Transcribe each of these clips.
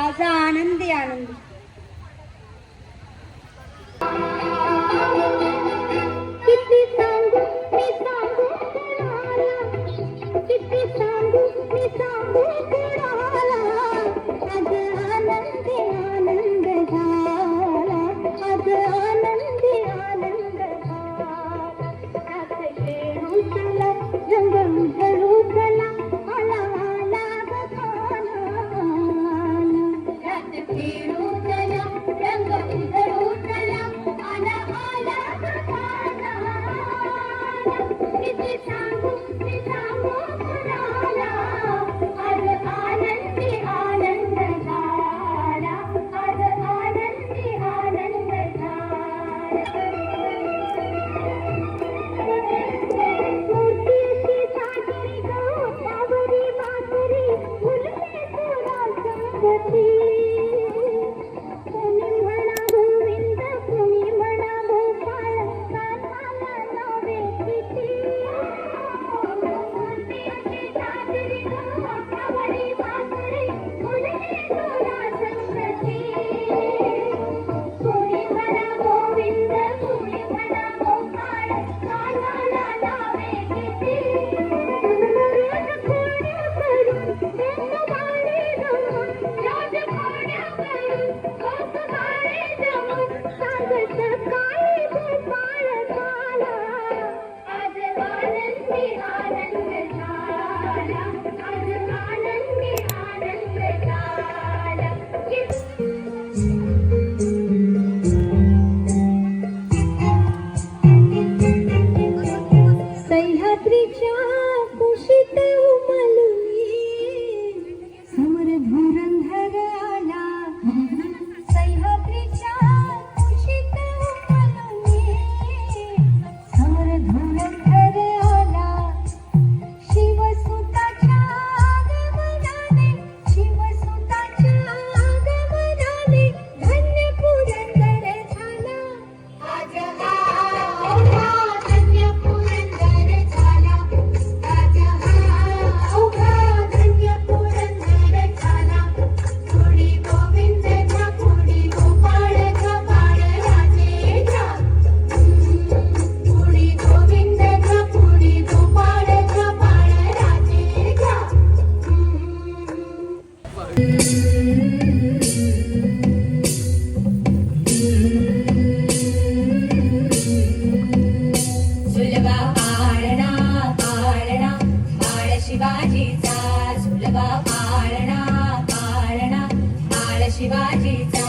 आज आनंदी आनंदी. किती सांगू मी सांगू? शिवाजीचा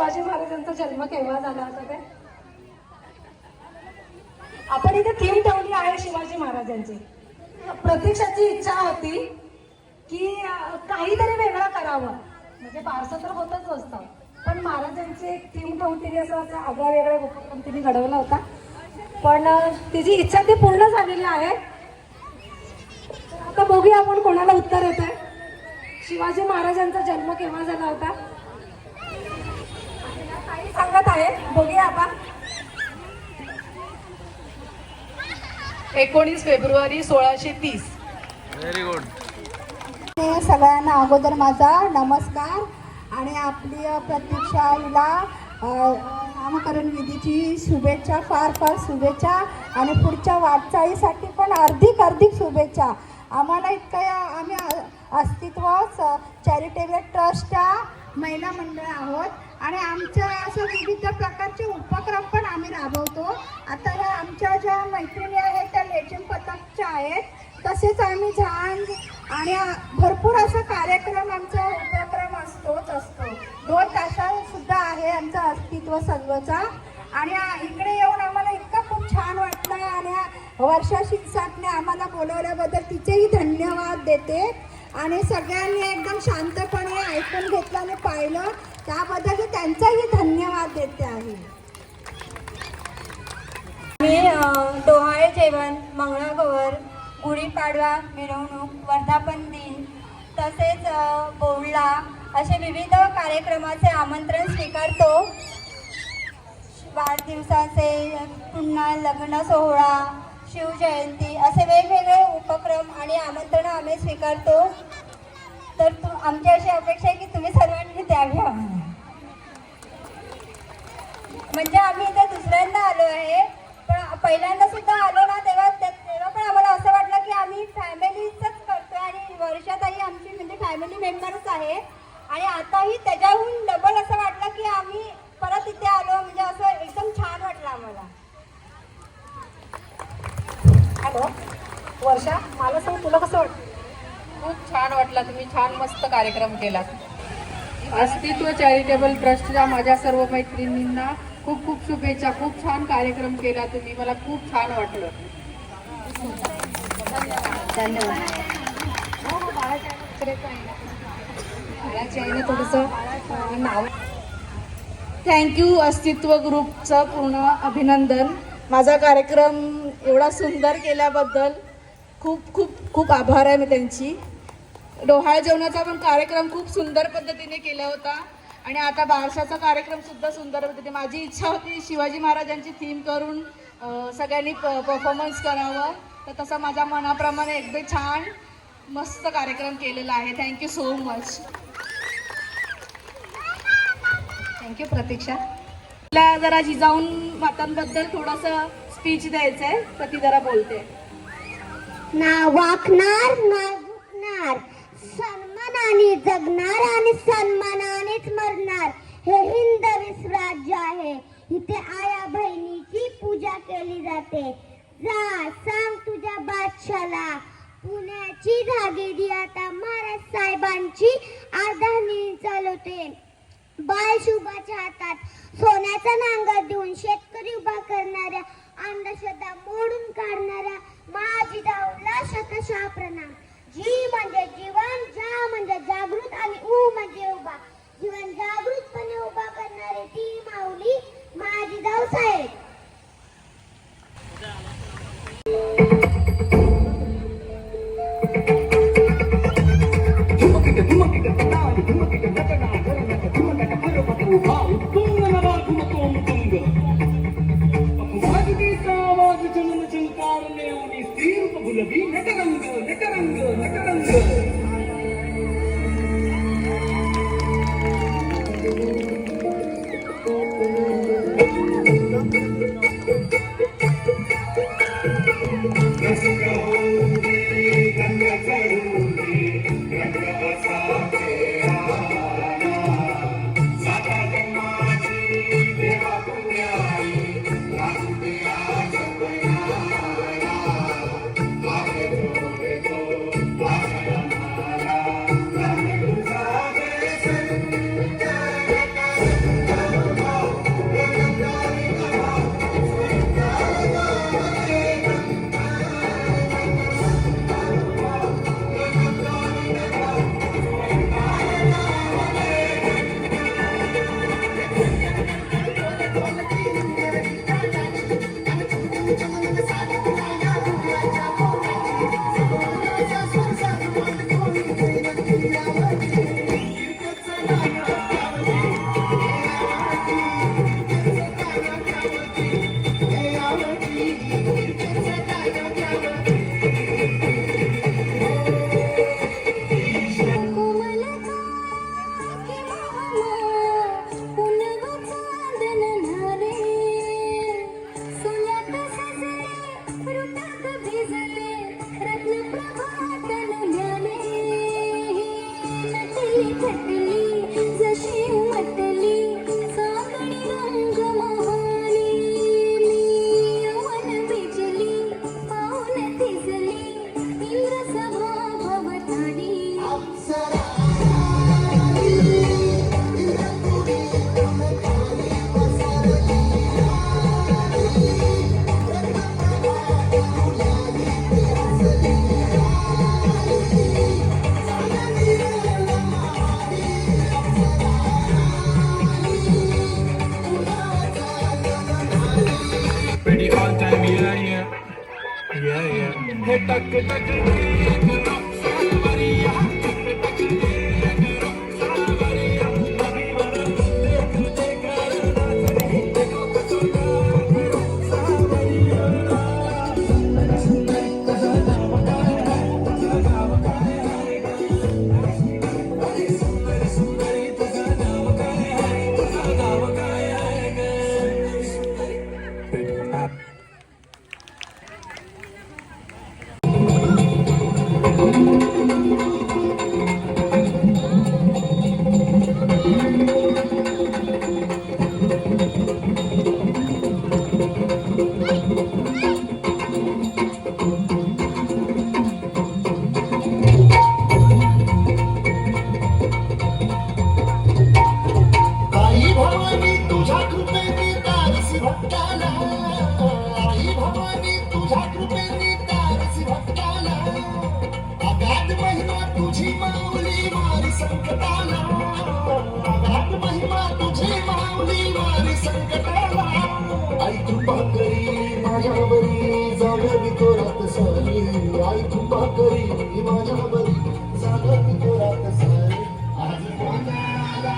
शिवाजी महाराजांचा जन्म केव्हा झाला होता ते आपण इथे थीम ठेवली आहे शिवाजी महाराजांची. प्रतीक्षाची इच्छा होती की काहीतरी वेगळं करावं. म्हणजे फारसं तर होतच असतं पण महाराजांची एक थीम ठेवून तिने असं आगळा वेगळा उपक्रम तिने घडवला होता. पण तिची इच्छा ती पूर्ण झालेली आहे. आता बघूया आपण कोणाला उत्तर येत आहे शिवाजी महाराजांचा जन्म केव्हा झाला होता? काही सांगत आहे. बघूया आपण. एकोणीस फेब्रुवारी सोळाशे तीस. सगळ्यांना अगोदर माझा नमस्कार आणि आपली अ, प्रतीक्षा हिला नामकरण विधीची शुभेच्छा फार फार शुभेच्छा आणि पुढच्या वाटचाळीसाठी पण अर्धिक अर्धिक शुभेच्छा. आम्हाला इतकं या- आम्ही अस्तित्व चॅरिटेबल ट्रस्टच्या महिला मंडळ आहोत. आणि आमच्या असं विविध प्रकारचे उपक्रम पण आम्ही राबवतो. आता ह्या आमच्या ज्या मैत्रिणी आहेत त्या लेझिम पथकच्या आहेत. तसेच आम्ही झांज आणि भरपूर असा कार्यक्रम आमचा उपक्रम असतोच असतो. दोन तासांसुद्धा आहे आमचं अस्तित्व सर्वचा. आणि इकडे येऊन आम्हाला इतकं खूप छान वाटलं आणि वर्षा शिरसाटने आम्हाला बोलवल्याबद्दल तिचेही धन्यवाद देते. आणि सगळ्यांनी एकदम शांतपणे ऐकून घेतलं आणि पाहिलं. त्याबद्दल त्यांचाही धन्यवाद देते आहे. मी डोहाळे जेवण मंगळागौर गुढीपाडवा मिरवणूक वर्धापन दिन तसेच बोवळा असे विविध कार्यक्रमाचे आमंत्रण स्वीकारतो. वाढदिवसाचे पुन्हा लग्न सोहळा शिवजयंती असे वेगवेगळे उपक्रम आणि आमंत्रण आम्ही स्वीकारतो. तर तू आमची अशी अपेक्षा आहे की तुम्ही सर्वांनी द्यावी घ्या. म्हणजे आम्ही इथे दुसऱ्यांदा आलो आहे. पण पहिल्यांदा सुद्धा आलो ना तेव्हा त्या- तेव्हा पण आम्हाला असं वाटलं की आम्ही फॅमिलीचंच करतो आणि वर्षातही आमची म्हणजे फॅमिली मेंबरच आहे. आणि आताही त्याच्याहून डबल असं वाटलं की आम्ही परत इथे आलो म्हणजे असं एकदम छान वाटलं आम्हाला हॅलो वर्षा मला सांग तुला कसं वाटतं? खूप छान वाटला तुम्ही छान मस्त कार्यक्रम केला अस्तित्व चॅरिटेबल ट्रस्टच्या माझ्या सर्व मैत्रिणींना खूप खूप शुभेच्छा खूप छान कार्यक्रम केला तुम्ही मला खूप छान वाटलं. थोडंसं नाव. थँक्यू अस्तित्व ग्रुपचं पूर्ण अभिनंदन. माझा कार्यक्रम एवढा सुंदर केल्याबद्दल खूप खूप खूप आभार आहे मी त्यांची. डोहाळ जेवणाचा पण कार्यक्रम खूप सुंदर पद्धतीने केला होता. आणि आता बारशाचा कार्यक्रम सुद्धा सुंदर पद्धतीने माझी इच्छा होती शिवाजी महाराजांची थीम करून सगळ्यांनी सगळ्यांनी परफॉर्मन्स करावं. तर तसं माझ्या मनाप्रमाणे एकदम छान मस्त कार्यक्रम केलेला आहे. Thank you so much thank you Pratiksha. तिला जरा जिजाऊन मातांबद्दल थोडंसं स्पीच द्यायचं आहे तर ती जरा बोलते. ना वाकणार ना झुकणार सन्मानाने जगणार आणि सन्मानानेच मरणार. हे हिंद विश्वराज्य आहे. इथे आया बहिणीची पूजा केली जाते. जा सांग तुझ्या बादशाला. पुण्याची धागेडी आता महाराज साहेबांची अर्धांनी चालवते. बाळ शुभाच्या हातात सोन्याचा नांगर देऊन शेतकरी उभा करणाऱ्या अंधश्रद्धा मोडून काढणाऱ्या माझी दाऊला शतशा प्रणाम. जी म्हणजे जीवन जा म्हणजे जागृत आणि उ म्हणजे उभा. जीवन जागृतपणे उभा करणारी ती माऊली माझी दाऊ साहेब. तुझी माऊली मारी संकटाला अगाध महिमा तुझी माऊली मारी संकटाला आई कृपा करी माझ्यावरी जागवी तोरात सारी आई कृपा करी माझ्यावरी जागवी तोरात सारी आज कोणाला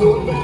Oh.